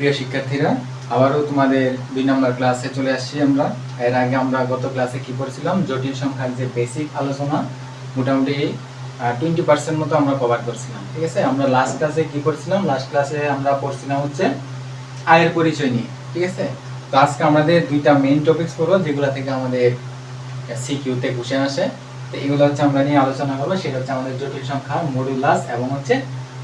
প্রিয় শিক্ষার্থীরা, আবারও তোমাদের দুই নম্বর ক্লাসে চলে আসছি আমরা। এর আগে আমরা গত ক্লাসে কি করেছিলাম জটিল সংখ্যার যে বেসিক আলোচনা, মোটামুটি টোয়েন্টি পার্সেন্ট মতো আমরা কভার করছিলাম, ঠিক আছে? আমরা লাস্ট ক্লাসে কি করছিলাম লাস্ট ক্লাসে আমরা পড়ছিলাম হচ্ছে আয়ের পরিচয় নিয়ে, ঠিক আছে? তো আজকে আমাদের দুইটা মেইন টপিকস পড়ব, যেগুলো থেকে আমাদের সিকিউতে কোশ্চেন আসে। তো এগুলো হচ্ছে আমরা নিয়ে আলোচনা করব, সেটা হচ্ছে আমাদের জটিল সংখ্যা মডুলাস এবং হচ্ছে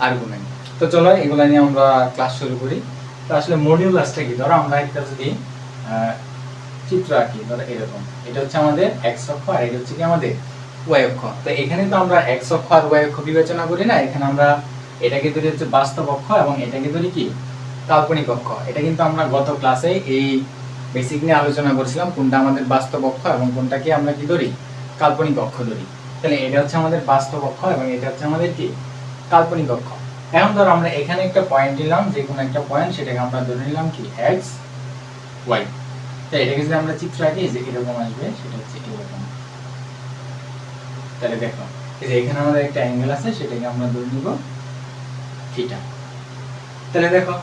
আর্গুমেন্ট তো চলো, এগুলো নিয়ে আমরা ক্লাস শুরু করি। তো আসলে মডিউলাসটা কি? ধরো আমরা একটা যদি চিত্র আঁকি, ধরো এরকম। এটা হচ্ছে আমাদের এক্স অক্ষ আর এটা হচ্ছে কি আমাদের ওয়াই অক্ষ। তো এখানে তো আমরা এক্স অক্ষ আর ওয়াই অক্ষ বিবেচনা করি না। এখানে আমরা এটাকে ধরি হচ্ছে বাস্তব অক্ষ এবং এটাকে ধরি কি? কাল্পনিক অক্ষ। এটা কিন্তু আমরা গত ক্লাসে এই বেসিক নিয়ে আলোচনা করেছিলাম, কোনটা আমাদের বাস্তব অক্ষ এবং কোনটাকে আমরা কি ধরি? কাল্পনিক অক্ষ ধরি। তাহলে এটা হচ্ছে আমাদের বাস্তব অক্ষ এবং এটা হচ্ছে আমাদের কি? কাল্পনিক অক্ষ। এখন ধরো আমরা এখানে একটা পয়েন্ট নিলাম, যে কোনো একটা পয়েন্ট সেটাকে আমরা ধরে নিলাম কি এক্স ওয়াই তো এটাকে যদি আমরা চিত্র আঁকি যে এরকম আসবে, সেটা হচ্ছে এরকম। তাহলে দেখো, এই যে এখানে আমাদের একটা অ্যাঙ্গেল আছে, সেটাকে আমরা ধরে নিব থিটা তাহলে দেখো,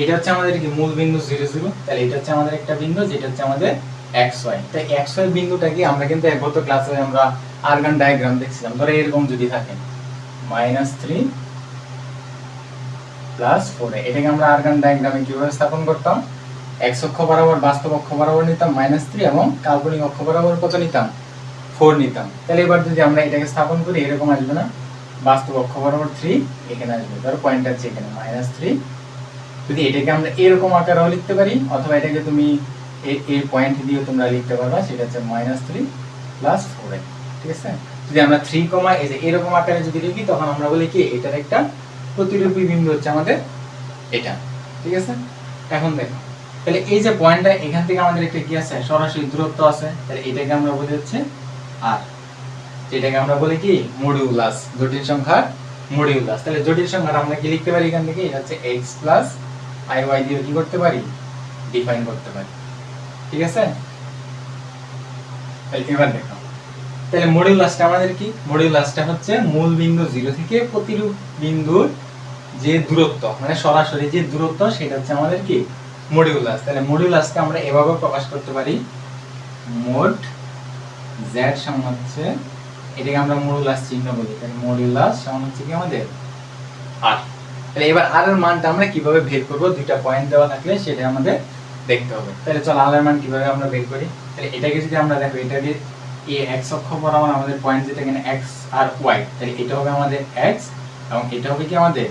এটা হচ্ছে আমাদের কি, মূল বিন্দু জিরো জিরো তাহলে এটা হচ্ছে আমাদের একটা বিন্দু, যেটা হচ্ছে আমাদের এক্স ওয়াই তাই এক্স ওয়াই বিন্দুটা কি, আমরা কিন্তু এক গত ক্লাসে আমরা আর্গান ডায়াগ্রাম দেখছিলাম। ধরো এরকম যদি থাকে মাইনাস থ্রি প্লাস ফোর এটাকে আমরা আর্গান ডায়াগ্রামে কীভাবে স্থাপন করতাম। এক্স অক্ষ বরাবর, বাস্তব অক্ষ বরাবর নিতাম মাইনাস থ্রি এবং কাল্পনিক অক্ষ বরাবর কত নিতাম? ফোর নিতাম। তাহলে এবার যদি আমরা এটাকে স্থাপন করি, এরকম আসবে না। বাস্তব অক্ষ বরাবর থ্রি এখানে আসবে। ধরো পয়েন্ট আছে এখানে মাইনাস থ্রি যদি এটাকে আমরা এরকম আকারেও লিখতে পারি, অথবা এটাকে তুমি এই পয়েন্ট দিয়েও তোমরা লিখতে পারবা, সেটা হচ্ছে মাইনাস থ্রি প্লাস ফোর ঠিক আছে? যদি আমরা থ্রি কমা এরকম আকারে যদি লিখি, তখন আমরা বলি কি, এটার একটা প্রতিরূপী বিন্দু হচ্ছে আমাদের এটা। ঠিক আছে? এখন দেখো, তাহলে এই যে পয়েন্টটা এখান থেকে আমাদের একটা কি আছে? সরাসরি দূরত্ব আছে। তাহলে এটাকে আমরা বলি হচ্ছে আর যেটাকে আমরা বলি কি? মডিউলাস জটিল সংখ্যার মডিউলাস তাহলে জটিল সংখ্যার আমরা কি লিখতে পারি এখান থেকে? এটা হচ্ছে x প্লাস আই ওয়াই দিয়ে কি করতে পারি? ডিফাইন করতে পারি। ঠিক আছে? তাহলে এবার দেখো, তাহলে মডিউলাসটা আমাদের কি? মডিউলাসটা হচ্ছে মূল বিন্দু জিরো থেকে প্রতিরূপ বিন্দুর যে দূরত্ব মানে সরাসরি যে দূরত্ব সেটা হচ্ছে আমাদের কি? মডিউলাস তাহলে মডিউলাসকে আমরা এভাবে প্রকাশ করতে পারি। মোড জেড সমান হচ্ছে এটাকে আমরা মডিউলাস চিহ্ন বলি। তাহলে মডিউলাস সমান হচ্ছে কি আমাদের? আর তাহলে এবার আর এর মানটা আমরা কীভাবে বের করব? দুইটা পয়েন্ট দেওয়া থাকলে সেটা আমাদের দেখতে হবে। তাহলে চল আর এর মান কীভাবে আমরা বের করি? তাহলে এটাকে যদি আমরা দেখো এটাকে এই এক্স অক্ষ বরাবর আমাদের পয়েন্ট যেটা এখানে এক্স আর ওয়াই তাহলে এটা হবে আমাদের এক্স এবং এটা হবে কি আমাদের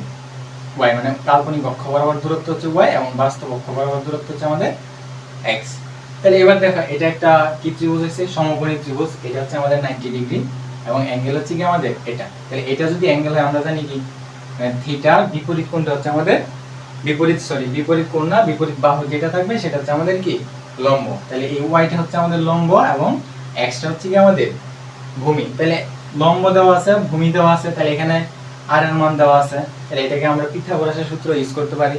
ওয়াই মানে কাল্পনিক অক্ষ বরাবর দূরত্ব হচ্ছে ওয়াই এবং বাস্তব অক্ষ বরাবর দূরত্ব হচ্ছে আমাদের এক্স তাহলে এবার দেখো, এটা একটা কি ত্রিভুজ হচ্ছে সমকোণী ত্রিভুজ। এটা হচ্ছে আমাদের 90 ডিগ্রি এবং অ্যাঙ্গেল হচ্ছে কি আমাদের এটা। তাহলে এটা যদি অ্যাঙ্গেল হয়, আমরা জানি কি? থিটা বিপরীত কোণটা হচ্ছে আমাদের বিপরীত সরি বিপরীত কোণ না, বিপরীত বাহু যেটা থাকবে সেটা হচ্ছে আমাদের কি? লম্ব। তাহলে এই ওয়াইটা হচ্ছে আমাদের লম্ব এবং এক্সটা হচ্ছে কি আমাদের ভূমি। তাহলে লম্ব দেওয়া আছে, ভূমি দেওয়া আছে, তাহলে এখানে আর এর মান দেওয়া আছে। তাহলে এটাকে আমরা পিথাগোরাসের সূত্র ইউজ করতে পারি।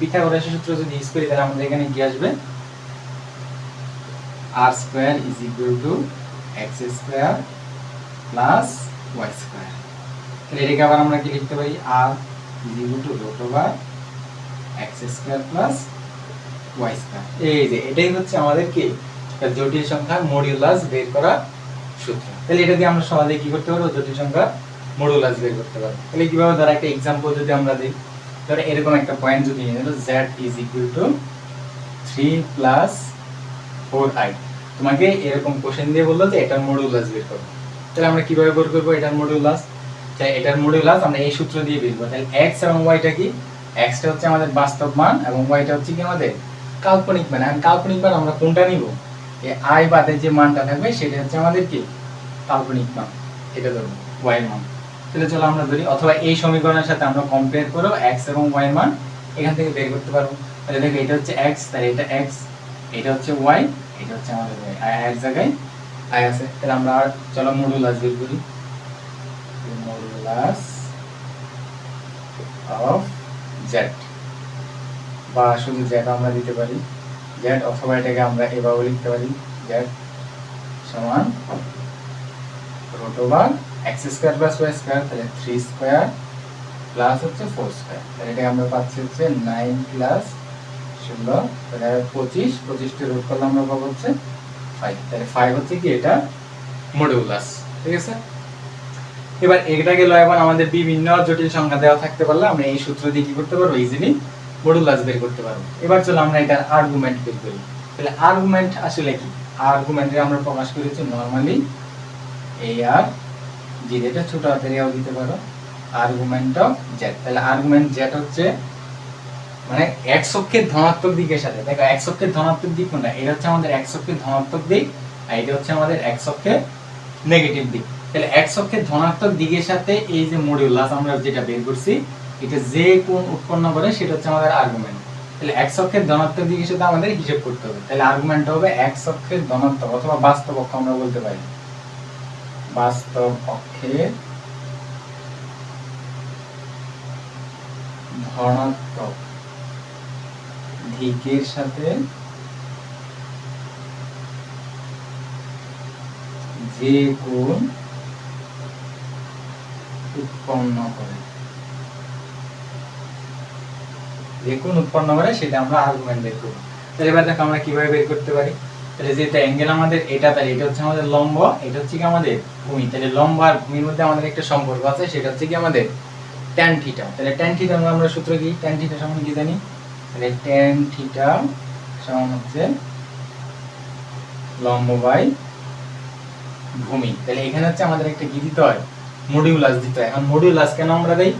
পিথাগোরাসের সূত্র যদি ইউজ করি, তাহলে আমাদের এখানে কি আসবে? R square is equal to x square plus y square তাহলে এটাকে আবার আমরা কি লিখতে পারি? R is equal to root over x square plus y square এই যে, এটাই হচ্ছে আমাদের কি? জটিল সংখ্যার মডিউলাস বের করা সূত্র। তাহলে এটা দিয়ে আমরা সহজে কি করতে পারব? জটিল সংখ্যার মডিউলাস বের করতে পারব। তাহলে কীভাবে ধরো একটা এক্সাম্পল যদি আমরা দিই, ধরো এরকম একটা পয়েন্ট যদি নিই ধরো z is equal to 3 plus four i তোমাকে এরকম কোশ্চেন দিয়ে বলল যে এটার মডিউলাস বের করো। তাহলে আমরা কীভাবে বের করব এটার মডিউলাস তাই এটার মডিউলাস আমরা এই সূত্র দিয়ে বের করব। তাহলে এক্স এবং ওয়াইটা কি? এক্সটা হচ্ছে আমাদের বাস্তব মান এবং ওয়াইটা হচ্ছে কি আমাদের কাল্পনিক মান। আর কাল্পনিক মান আমরা কোনটা নিব? এই আই বাদে যে মানটা থাকবে, সেটা হচ্ছে আমাদের কি? কাল্পনিক মান। এটা ধরবো ওয়াই মান। তাহলে চলো আমরা ধরি। অথবা এই সমীকরণের সাথে আমরা কম্পেয়ার করো এক্স এবং ওয়াই মান এখান থেকে বের করতে পারব। তাহলে দেখো, এটা হচ্ছে এক্স তাহলে এটা এক্স এটা হচ্ছে ওয়াই এটা হচ্ছে আমাদের ওয়াই আই এক জায়গায় আই আছে। তাহলে আমরা আর চলো মডুলাস বের করি। মডুলাস অফ জেড বা শুধু জেড আমরা দিতে পারি। জেড অথবা এটাকে আমরা এভাবে লিখতে পারি। জেড সমান root over X square plus Y square তাহলে থ্রি স্কোয়ার প্লাস হচ্ছে ফোর স্কোয়ার তাহলে এটাকে আমরা পাচ্ছি হচ্ছে নাইন প্লাস ষোলো, তাহলে পঁচিশ পঁচিশটি রুট করলে আমরা পাবো হচ্ছে ফাইভ তাহলে ফাইভ হচ্ছে কি এটা? মডিউলাস ঠিক আছে? এবার এটা গেল এখন আমাদের বিভিন্ন জটিল সংখ্যা দেওয়া থাকতে পারলে আমরা এই সূত্র দিয়ে কি করতে পারব? ইজিলি মডুলাস বের করতে পারব। এবার চলো আমরা এটার আর্গুমেন্ট বের করি। তাহলে আর্গুমেন্ট আসলে কি? আর্গুমেন্টে আমরা প্রকাশ করেছি নরমালি এ আর জি, এটা ছোট হাতের দিতে পারো। জেড তাহলে আর্গুমেন্ট জেড হচ্ছে মানে এক অক্ষের ধনাত্মক দিকের সাথে। দেখো এক অক্ষের ধনাত্মক দিক কোনটা? এটা হচ্ছে আমাদের এক অক্ষের ধনাত্মক দিক, আর এটা হচ্ছে আমাদের এক অক্ষের নেগেটিভ দিক। তাহলে এক অক্ষের ধনাত্মক দিকের সাথে এই যে মডিউলাস আমরা যেটা বের করছি, এটা যে কোণ উৎপন্ন করে, সেটা হচ্ছে আমাদের আর্গুমেন্ট তাহলে এক অক্ষের ধনাত্মক দিকের সাথে আমাদের হিসাব করতে হবে। তাহলে আর্গুমেন্ট হবে এক অক্ষের ধনাত্মক অথবা বাস্তব আমরা বলতে পারি। বাস্তব অক্ষের ধনাত্মক দিকের সাথে যে কোণ উৎপন্ন করে। যে কোণ উৎপন্ন করে, সেটা আমরা আর্গুমেন্ট বের করব। এবার দেখো আমরা কীভাবে বের করতে পারি? তাহলে যেটা অ্যাঙ্গেল আমাদের, এটা তাহলে এটা হচ্ছে আমাদের লম্ব, এটা হচ্ছে কি আমাদের ভূমি। তাহলে লম্ব আর ভূমির মধ্যে আমাদের একটা সম্পর্ক আছে, সেটা হচ্ছে কি আমাদের ট্যান থিটা তাহলে ট্যান থিটা আমরা সূত্র কি? ট্যান থিটা সমান কি জানি? তাহলে ট্যান থিটা সমান হচ্ছে লম্ব বাই ভূমি। তাহলে এখানে হচ্ছে আমাদের একটা কি দিতে হয়? মডিউলাস দিতে হয়। এখন মডিউলাস কেন আমরা দেই?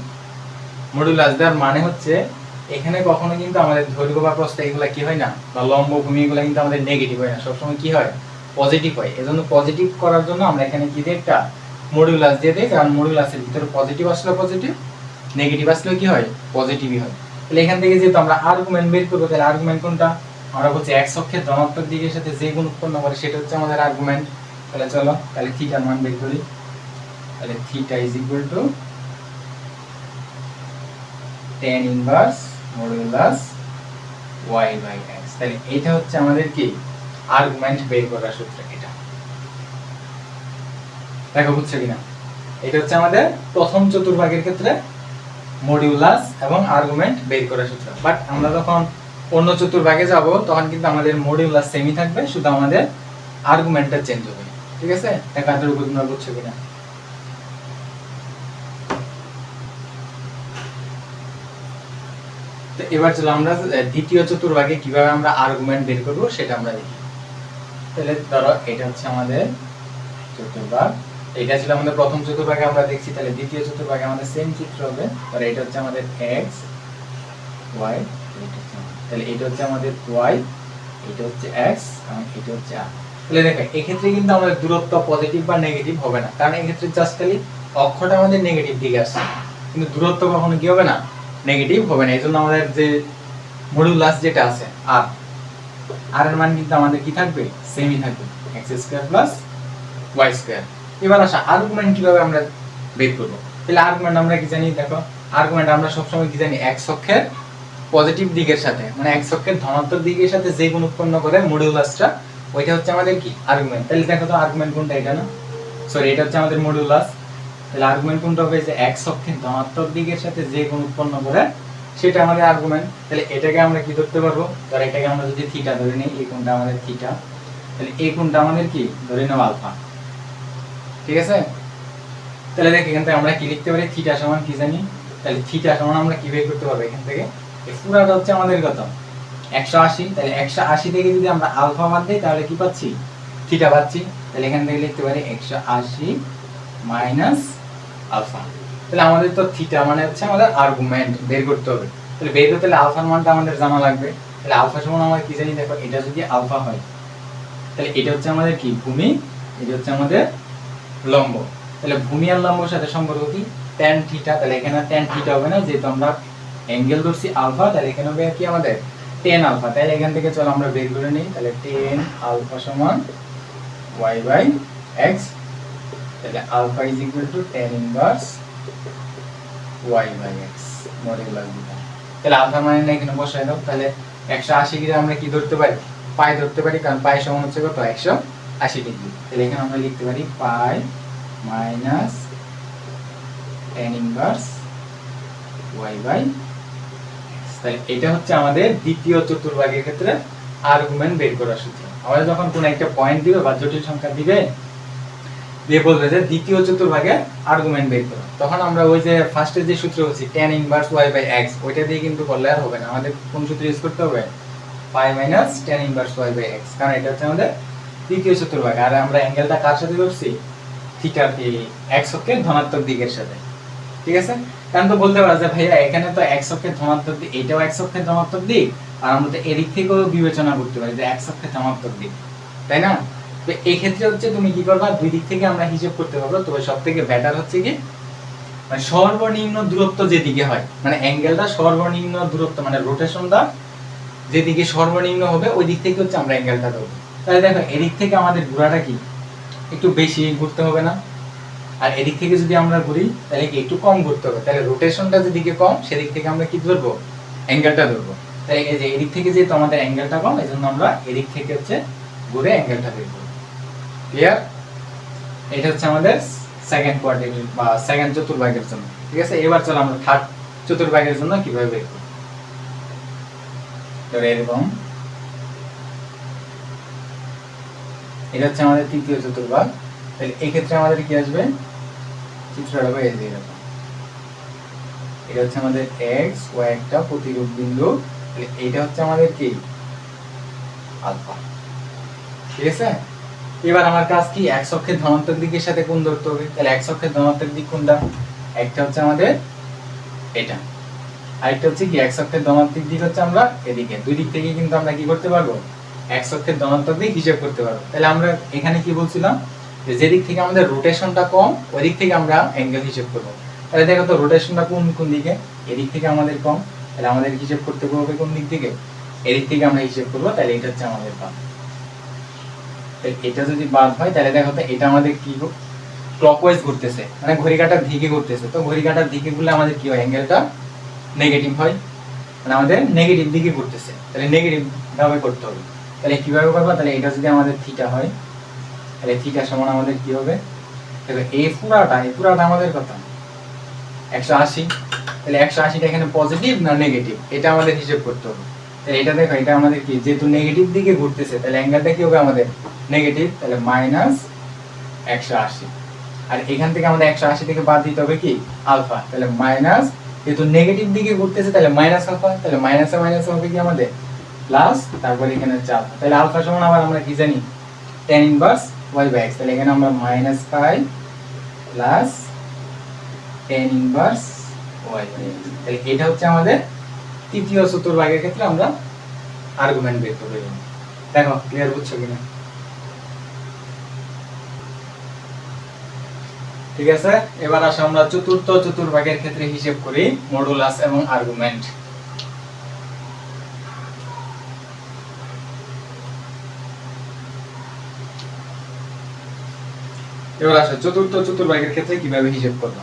মডিউলাস দেওয়ার মানে হচ্ছে এখানে কখনো কিন্তু আমাদের দৈর্ঘ্য বা প্রস্থ এগুলা কি হয় না? বা লম্ব ভূমি এগুলা কিন্তু আমাদের নেগেটিভ হয় না। সবসময় কি হয়? পজিটিভ হয়। এজন্য পজিটিভ করার জন্য আমরা এখানে কি দিই একটা মডিউলাস দিয়ে দিই। কারণ মডিউলাসের ভিতরে পজিটিভ আসলে পজিটিভ নেগেটিভ আসলেও কি হয়? পজিটিভই হয়। তাহলে এখান থেকে যেহেতু আমরা আর্গুমেন্ট বের করব, তাহলে আর্গুমেন্ট কোনটা? আমরা বলছি এক অক্ষের ধনাত্মক দিকের সাথে যে গুণ উৎপন্ন করে, সেটা হচ্ছে আমাদের আর্গুমেন্ট তাহলে চলো, তাহলে থিটার মান বের করি। তাহলে theta is equal to tan inverse modulus Y by X তাহলে এটা হচ্ছে আমাদের কি? আর্গুমেন্ট বের করার সূত্র এটা। দেখো, বুঝছ কিনা? এটা হচ্ছে আমাদের প্রথম চতুর্ভাগের ক্ষেত্রে মডিউলাস এবং আর্গুমেন্ট বের করার সূত্র। বাট আমরা যখন অন্য চতুর্ভাগে যাব, তখন কিন্তু আমাদের মডিউলাস সেমই থাকবে, শুধু আমাদের আর্গুমেন্টটা চেঞ্জ হবে। ঠিক আছে? দেখো এতটুকু তোমরা বুঝছ কিনা? এবার চলো আমরা দ্বিতীয় চতুর্ভাগে কীভাবে আমরা আর্গুমেন্ট বের করব সেটা আমরা দেখি। তাহলে ধরো, এটা হচ্ছে আমাদের চতুর্ভাগ। এটা ছিল আমাদের প্রথম চতুর্ভাগে আমরা দেখছি, তাহলে দ্বিতীয় চতুর্ভাগে আমাদের সেম চিত্র হবে। তাহলে এটা হচ্ছে আমাদের x, y তাহলে এটা হচ্ছে আমাদের y, এটা হচ্ছে x এবং এটা হচ্ছে r তাহলে দেখো, এক্ষেত্রে কিন্তু আমাদের দূরত্ব পজিটিভ বা নেগেটিভ হবে না। কারণ এক্ষেত্রে জাস্ট খালি অক্ষটা আমাদের নেগেটিভ দিকে আসছে। কিন্তু দূরত্ব কখনো কি হবে না? নেগেটিভ হবে না, এই জন্য আমাদের যে মডুলাস যেটা আছে আর আর এর মান কিন্তু আমাদের কি থাকবে? সেমই থাকবে X square plus Y square এবার আসা আর্গুমেন্ট কীভাবে আমরা বের করব? তাহলে আর্গুমেন্ট আমরা কি জানি? দেখো আর্গুমেন্ট আমরা সবসময় কি জানি? এক অক্ষের পজিটিভ দিকের সাথে মানে এক অক্ষের ধনাত্মক দিকের সাথে যে গুণ উৎপন্ন করে মডিউলাসটা ওইটা হচ্ছে আমাদের কি? আর্গুমেন্ট তাহলে দেখো তো আর্গুমেন্ট কোনটা? এটা না? সরি এটা হচ্ছে আমাদের মডিউলাস তাহলে আর্গুমেন্ট কোনটা হবে? যে এক অক্ষের ধনাত্মক দিকের সাথে যে গুণ উৎপন্ন করে, সেটা আমাদের আর্গুমেন্ট তাহলে এটাকে আমরা কি ধরতে পারব? ধর এটাকে আমরা যদি থিটা ধরে নিই, এই কোণটা আমাদের থিটা তাহলে এই কোণটা আমাদের কি? ধরে নেব আলফা ঠিক আছে? তাহলে দেখ, এখান থেকে আমরা কি লিখতে পারি? থিটা সমান কি জানি? তাহলে থিটা সমান আমরা কি বের করতে পারব এখান থেকে? এই পুরাটা হচ্ছে আমাদের কত? একশো আশি। তাহলে একশো আশি থেকে যদি আমরা আলফা বাদ দিই, তাহলে কি পাচ্ছি? থিটা পাচ্ছি। তাহলে এখান থেকে লিখতে পারি একশো আশি মাইনাস আলফা। তাহলে আমাদের তো থিটা মানে হচ্ছে আমাদের আর্গুমেন্ট বের করতে হবে। তাহলে বের করতে হলে আলফার মানটা আমাদের জানা লাগবে। তাহলে আলফা সমান আমরা কি জানি? দেখো, এটা যদি আলফা হয়, তাহলে এটা হচ্ছে আমাদের কি? ভূমি, এটা হচ্ছে আমাদের লম্ব। তাহলে ভূমি আর লম্বর সাথে সম্পর্ক কি? ট্যান থিটা তাহলে এখানে ট্যান থিটা হবে না? যেহেতু আমরা অ্যাঙ্গেল ধরছি আলফা, তাহলে এখানে হবে কি আমাদের? Tan alpha. তাহলে এখান থেকে চলো আমরা বের করে নিই। তাহলে টেন আলফা সমান ওয়াই বাই এক্স তাহলে alpha is equal to tan inverse Y by X modular theta তাহলে আলফা মানে না এখানে বসাই দাও, তাহলে একশো আশি ডিগ্রি আমরা কি ধরতে পারি? পাই ধরতে পারি, কারণ পাই সমান হচ্ছে কত? একশো আশি ডিগ্রি। তাহলে এখানে আমরা লিখতে পারি pi minus tan inverse Y by তাহলে এটা হচ্ছে আমাদের দ্বিতীয় চতুর্ভাগের ক্ষেত্রে আর্গুমেন্ট বের করার সূত্র। আমাদের যখন কোন একটা পয়েন্ট দিবে বা জটিল সংখ্যা দিবে দিয়ে বলবে যে দ্বিতীয় চতুর্ভাগের আর্গুমেন্ট বের করো। তখন আমরা ওই যে ফার্স্টে যে সূত্র হচ্ছে tan inverse y by x, ওইটা দিয়ে কিন্তু করলে আর হবে না। আমাদের কোন সূত্র ইউজ করতে হবে? Pi minus tan inverse y by x, কারণ এটা হচ্ছে আমাদের তৃতীয় চতুর্ভাগ। আর আমরা অ্যাঙ্গেলটা কার সাথে করছি x অক্ষের ধনাত্মক দিকের সাথে। ঠিক আছে? কারণ তো বলতে পারা যে, ভাইয়া, এখানে তো x অক্ষের ধনাত্মক দিক, এটাও x অক্ষের ধনাত্মক দিক, আর আমরা তো এদিক থেকেও বিবেচনা করতে পারি যে x অক্ষের ধনাত্মক দিক। তাই না? তো এই ক্ষেত্রে হচ্ছে তুমি কি করবা? দুই দিক থেকে আমরা হিসাব করতে পারব। তবে সব থেকে বেটার হচ্ছে কি? মানে সর্বনিম্ন দূরত্ব যেদিকে হয় মানে অ্যাঙ্গেলটা সর্বনিম্ন দূরত্ব মানে রোটেশনটা যেদিকে সর্বনিম্ন হবে, ওই দিক থেকে হচ্ছে আমরা অ্যাঙ্গেলটা দেবো তাহলে দেখো, এদিক থেকে আমাদের ঘোরাটা কি? একটু বেশি ঘুরতে হবে না। আর এদিক থেকে যদি আমরা ঘুরি, তাহলে কি একটু কম ঘুরতে হবে? তাহলে রোটেশনটা যেদিকে কম, সেদিক থেকে আমরা কি ধরবো? অ্যাঙ্গেলটা ধরবো। তাহলে এই যে এদিক থেকে যেহেতু আমাদের অ্যাঙ্গেলটা কম এই জন্য আমরা এদিক থেকে হচ্ছে ঘুরে অ্যাঙ্গেলটা করব ক্লিয়ার এটা হচ্ছে আমাদের সেকেন্ড কোয়ার্টার বা সেকেন্ড চতুর্ভাগের জন্য। ঠিক আছে? এবার চলো আমরা থার্ড চতুর্ভাগের জন্য কীভাবে বের করব? এরকম। এটা হচ্ছে আমাদের তৃতীয় চতুর্ভাগ। তাহলে এই ক্ষেত্রে আমাদের কি আসবে? চিত্রটা হবে এই এরকম। এটা হচ্ছে আমাদের x ও একটা প্রতিরূপ বিন্দু। এইটা হচ্ছে আমাদের কি? আলফা। ঠিক আছে? এবার আমার কাজ কি? এক অক্ষের ধনাত্মক দিকের সাথে কোন ধরতে হবে। তাহলে এক অক্ষের ধনাত্মক দিক কোনটা? একটা হচ্ছে আমাদের এটা। আরেকটা হচ্ছে কি? এক অক্ষের ধনাত্মক দিক হচ্ছে আমরা এদিকে। দুই দিক থেকে কিন্তু আমরা কি করতে পারব? এক অক্ষের ধনাত্মক দিক হিসাব করতে পারব। তাহলে আমরা এখানে কি বলছিলাম? যে যেদিক থেকে আমাদের রোটেশনটা কম ওই দিক থেকে আমরা অ্যাঙ্গেল হিসাব করব। তাহলে দেখো তো রোটেশনটা কোন কোন দিকে? এদিক থেকে আমাদের কম। তাহলে আমাদের হিসাব করতে হবে কোন দিক থেকে? এদিক থেকে আমরা হিসাব করব। তাহলে এটা হচ্ছে আমাদের পাব এটা যদি বাদ হয়, তাহলে দেখো তো এটা আমাদের কি হোক ক্লকওয়াইজ ঘুরতেছে। মানে ঘড়ি কাঁটার দিকে ঘুরতেছে। তো ঘড়ি কাঁটার দিকে ঘুরলে আমাদের কি হয়? অ্যাঙ্গেলটা নেগেটিভ হয়। মানে আমাদের নেগেটিভ দিকে ঘুরতেছে। তাহলে নেগেটিভ ভাবে করতে হবে। তাহলে কীভাবে করব? তাহলে এটা যদি আমাদের থিটা হয়, তাহলে থিটা সমান আমাদের কি হবে? দেখো, এই পুরাটা এই পুরাটা আমাদের কথা। একশো আশি। তাহলে একশো আশিটা এখানে পজিটিভ না নেগেটিভ এটা আমাদের হিসেব করতে হবে। এটা দেখো, এটা আমাদের কি? যেহেতু নেগেটিভ দিকে ঘুরতেছে, তাহলে অ্যাঙ্গেলটা কি হবে আমাদের? নেগেটিভ তাহলে মাইনাস একশো আশি। আর এখান থেকে আমাদের একশো আশি থেকে বাদ দিতে হবে কি? আলফা তাহলে মাইনাস যেহেতু নেগেটিভ দিকে ঘুরতেছে, তাহলে মাইনাস আলফা তাহলে মাইনাসে মাইনাসে হবে কি আমাদের? প্লাস তারপরে এখানে হচ্ছে আলফা তাহলে আলফা সমান আবার আমরা কি জানি? Tan inverse Y by X তাহলে এখানে আমরা minus pi plus tan inverse Y by X তাহলে এটা হচ্ছে আমাদের তৃতীয় চতুর্ভাগের ক্ষেত্রে আমরা আর্গুমেন্ট বের করব দেখো ক্লিয়ার বুঝছ কিনা? ঠিক আছে? এবার আসো আমরা চতুর্থ চতুর্ভাগের ক্ষেত্রে হিসেব করি মডুলাস এবং আর্গুমেন্ট এবার আসো, চতুর্থ চতুর্ভাগের ক্ষেত্রে কীভাবে হিসেব করব?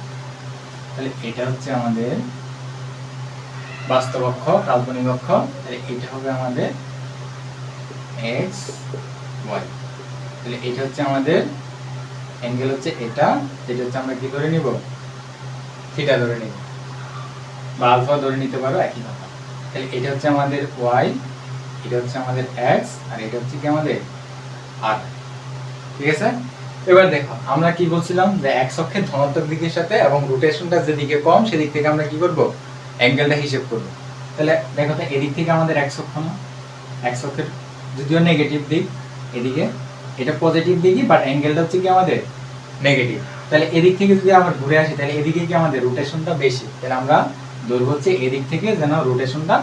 তাহলে এটা হচ্ছে আমাদের বাস্তব অক্ষ কাল্পনিক অক্ষ তাহলে এটা হবে আমাদের এক্স ওয়াই তাহলে এটা হচ্ছে আমাদের অ্যাঙ্গেল হচ্ছে এটা, যেটা হচ্ছে আমরা কি ধরে নিব? থিটা ধরে নিব। বা আলফা ধরে নিতে পারো, একই কথা। তাহলে এটা হচ্ছে আমাদের ওয়াই এটা হচ্ছে আমাদের এক্স আর এটা হচ্ছে কি আমাদের আর ঠিক আছে? এবার দেখো, আমরা কি বলছিলাম যে এক অক্ষের ধনাত্মক দিকের সাথে এবং রোটেশনটা যেদিকে কম, সেদিক থেকে আমরা কি করব? অ্যাঙ্গেলটা হিসেব করব। তাহলে দেখো তো এদিক থেকে আমাদের এক অক্ষ না? এক অক্ষের যদিও নেগেটিভ দিক, এদিকে এটা পজিটিভ দিকই বাট অ্যাঙ্গেলটা হচ্ছে কি আমাদের নেগেটিভ তাহলে এদিক থেকে যদি আমরা ঘুরে আসি, তাহলে এদিকে কি আমাদের রোটেশনটা বেশি? তাহলে আমরা দৈর্ঘ্য হচ্ছে এদিক থেকে যেন রোটেশনটা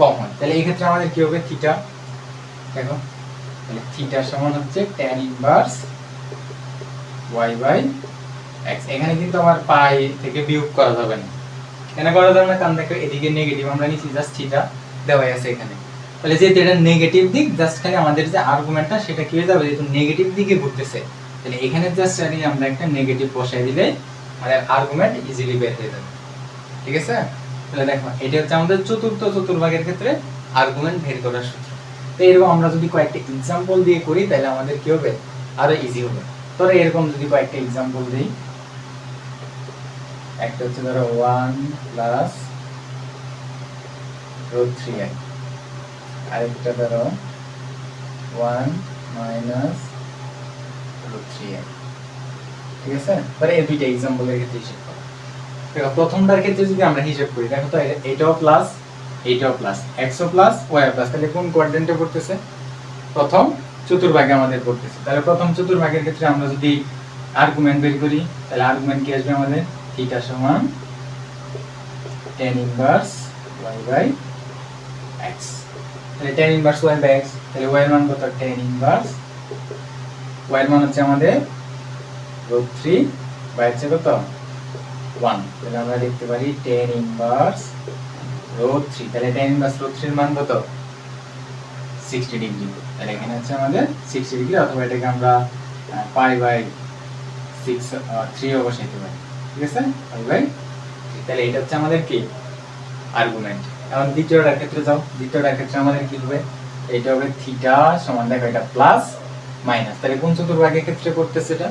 কম হয়। তাহলে এই ক্ষেত্রে আমাদের কি হবে? থিটা দেখো, তাহলে থিটা সমান হচ্ছে tan inverse Y by x এখানে কিন্তু আমার পাই থেকে বিয়োগ করা যাবে না। কেন করা যাবে না কারণ দেখো এদিকে নেগেটিভ আমরা নিচ্ছি জাস্ট থিটা দেওয়া আছে এখানে। তাহলে যেহেতু এটা নেগেটিভ দিক জাস্ট খালি আমাদের যে আর্গুমেন্টটা সেটা কি হয়ে যাবে যেহেতু নেগেটিভ দিকে ঘুরতেছে। তাহলে এখানে জাস্ট জানি আমরা একটা নেগেটিভ বসাই দিলে আমাদের আর্গুমেন্ট ইজিলি বের হয়ে যাবে। ঠিক আছে? তাহলে দেখো, এটা হচ্ছে আমাদের চতুর্থ চতুর্ভাগের ক্ষেত্রে আর্গুমেন্ট বের করার সূত্র। তো এরকম আমরা যদি কয়েকটা এক্সাম্পল দিয়ে করি, তাহলে আমাদের কি হবে? আরও ইজি হবে। ধরো এরকম যদি কয়েকটা এক্সাম্পল দিই একটা হচ্ছে ধরো one plus root three i আরেকটা ধরো ওয়ান মাইনাস থ্রি আই ঠিক আছে? এই দুইটা এক্সাম্পলের ক্ষেত্রে হিসেব করো। প্রথমটার ক্ষেত্রে যদি আমরা হিসেব করি, দেখো তো প্লাস এইটাও প্লাস এক্সও প্লাস ওয়াই প্লাস তাহলে কোন কোয়াড্রেন্টে পড়তেছে? প্রথম চতুর্ভাগে আমাদের পড়তেছে। তাহলে প্রথম চতুর্ভাগের ক্ষেত্রে আমরা যদি আর্গুমেন্ট বের করি, তাহলে আর্গুমেন্ট কি আসবে আমাদের? থিটা সমান tan inverse y by x তাহলে tan inverse y by x, তাহলে y এর মান কত? tan ইনভার্স y এর মান হচ্ছে আমাদের রুট থ্রি বাই হচ্ছে কত? ওয়ান তাহলে আমরা লিখতে পারি tan ইনভার্স রুট থ্রি তাহলে tan ইনভার্স রুট থ্রির মান কত? সিক্সটি ডিগ্রি তাহলে এখানে হচ্ছে আমাদের সিক্সটি ডিগ্রি অথবা এটাকে আমরা পাই বাই সিক্স থ্রিও বসাইতে পারি। ঠিক আছে? বাই তাহলে এটা হচ্ছে আমাদের কি? আর্গুমেন্ট এখন দ্বিতীয়টার ক্ষেত্রে যাও। দ্বিতীয়টার ক্ষেত্রে আমাদের কি হবে? এটা হবে থিটা সমান দেখো এটা প্লাস মাইনাস তাহলে কোন চতুর্ভাগের ক্ষেত্রে করতেছে এটা?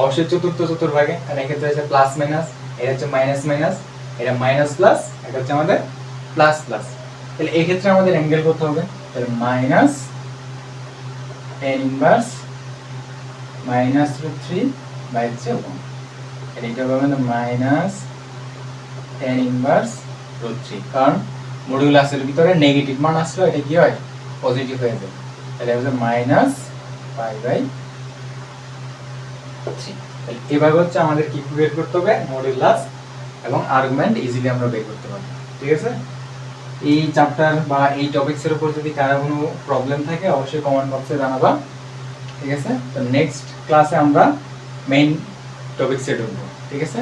অবশ্যই চতুর্থ চতুর্ভাগে। কারণ এক্ষেত্রে হচ্ছে প্লাস মাইনাস এটা হচ্ছে মাইনাস মাইনাস এটা মাইনাস প্লাস এটা হচ্ছে আমাদের প্লাস প্লাস তাহলে এই ক্ষেত্রে আমাদের অ্যাঙ্গেল কত হবে? তাহলে minus tan inverse minus three by হচ্ছে ওয়ান তাহলে এটা আমাদের minus tan inverse root three কারণ মডিউলাসের ভিতরে নেগেটিভ মান আসলে, এটা কি হয়? পজিটিভ হয়ে যাবে তাহলে হচ্ছে মাইনাস পাই বাই থ্রি তাহলে এভাবে হচ্ছে আমাদের কি বের করতে হবে? মডিউলাস এবং আর্গুমেন্ট ইজিলি আমরা বের করতে পারব। ঠিক আছে? এই চ্যাপ্টার বা এই টপিকসের উপর যদি কারও কোনো প্রবলেম থাকে, অবশ্যই কমেন্ট বক্সে জানাবা। ঠিক আছে? তো নেক্সট ক্লাসে আমরা মেইন টপিকসে ঢুকবো। ঠিক আছে?